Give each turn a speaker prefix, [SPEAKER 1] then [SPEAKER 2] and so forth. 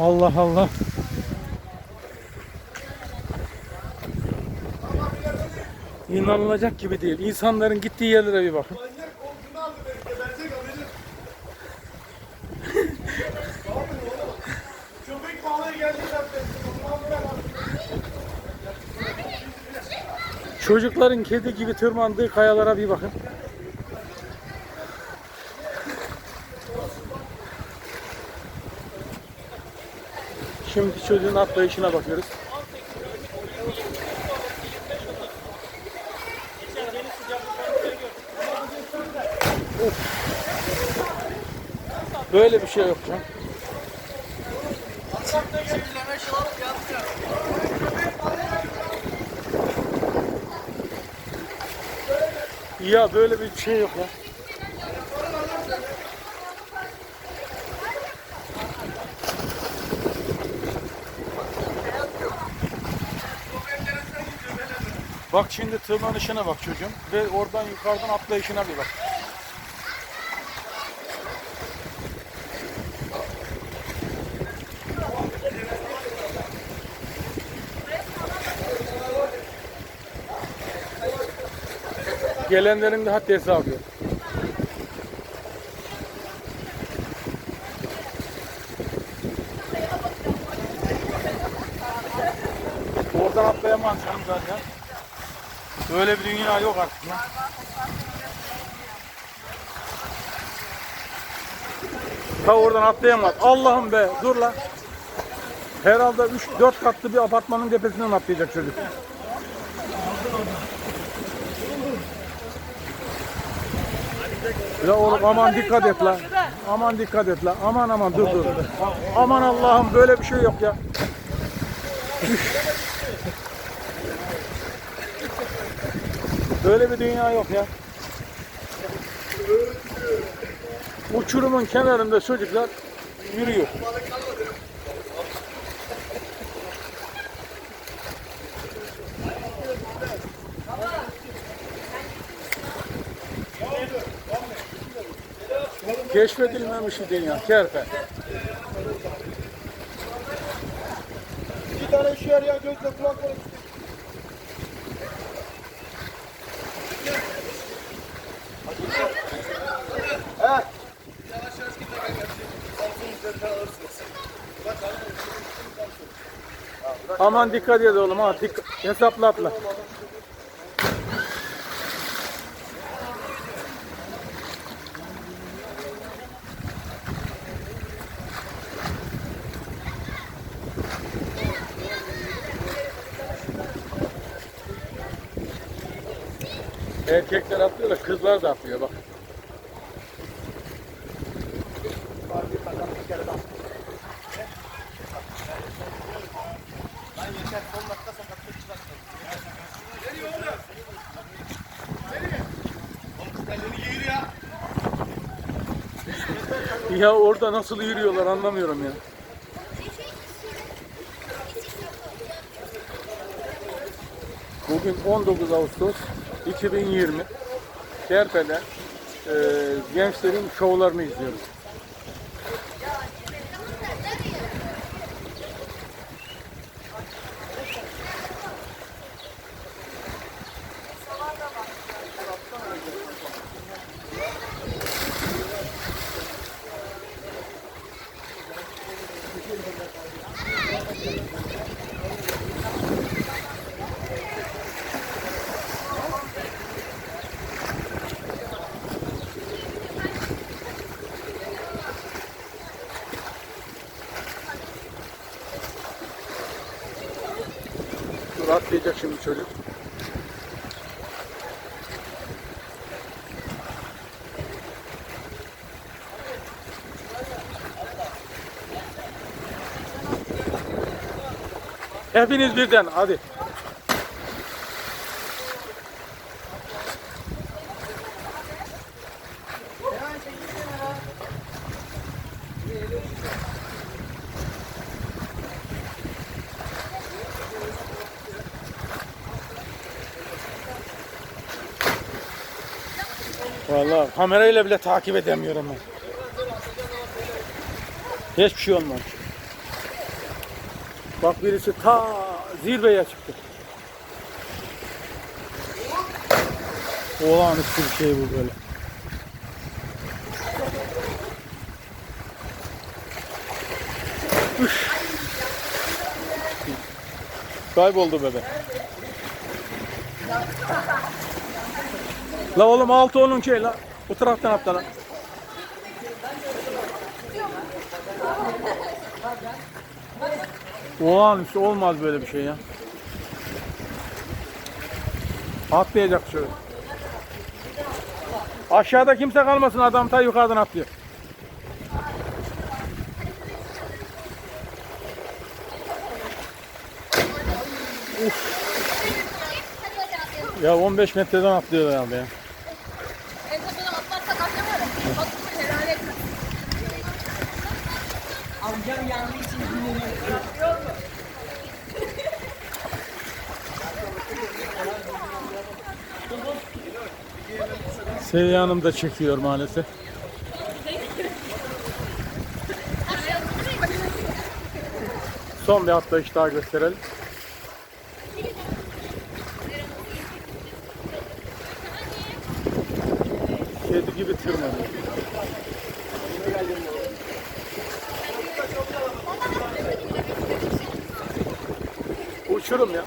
[SPEAKER 1] Allah Allah. İnanılacak gibi değil. İnsanların gittiği yerlere bir bakın. Çocukların kedi gibi tırmandığı kayalara bir bakın. Şimdi çocuğun atlayışına bakıyoruz. Böyle bir şey yok canım. Ya böyle bir şey yok ya. Bak şimdi tırmanışına bak çocuğum ve oradan yukarıdan atlayışına bir bak. Gelenlerin haddi hesabı yok. Oradan atlayamaz canım zaten. Böyle bir dünya yok artık ya. Ta oradan atlayamaz. Allah'ım be dur lan. Herhalde 3-4 katlı bir apartmanın tepesinden atlayacak çocuk. Ya oğlum aman dikkat et la. Aman dikkat et la. Aman aman dur dur. Aman Allah'ım böyle bir şey yok ya. Böyle bir dünya yok ya. Uçurumun kenarında çocuklar yürüyor. Keşfedilmemiş bir dünya. Kerpe.
[SPEAKER 2] İki tane işe yarayan gözle kulak var.
[SPEAKER 1] Aman dikkat et oğlum ha. Dikkat. Hesapla atla. Erkekler atlıyor da kızlar da atlıyor bak. Ya orada nasıl yürüyorlar anlamıyorum ya. Bugün 19 Ağustos 2020. Kerpe'de e, gençlerin şovlarını izliyoruz. Dur atlayacak şimdi çocuk. Hepiniz birden hadi. Vallahi kamerayla bile takip edemiyorum ben. Hiçbir şey olmaz. Bak birisi ta zirveye çıktı. Olağanüstü bir şey bu böyle. Üş. Kayboldu bebe. La oğlum altı onun şey la. Bu taraftan atla la. Olağanüstü olmaz böyle bir şey ya. Atlayacak şöyle. Aşağıda kimse kalmasın adam ta yukarıdan atlıyor. Ya 15 metreden atlıyor herhalde ya.
[SPEAKER 3] Amcam yandığı.
[SPEAKER 1] Seviye Hanım da çekiyor maalesef. Son bir atlayış daha gösterelim. Kedi gibi tırmanıyor. Uçurum ya.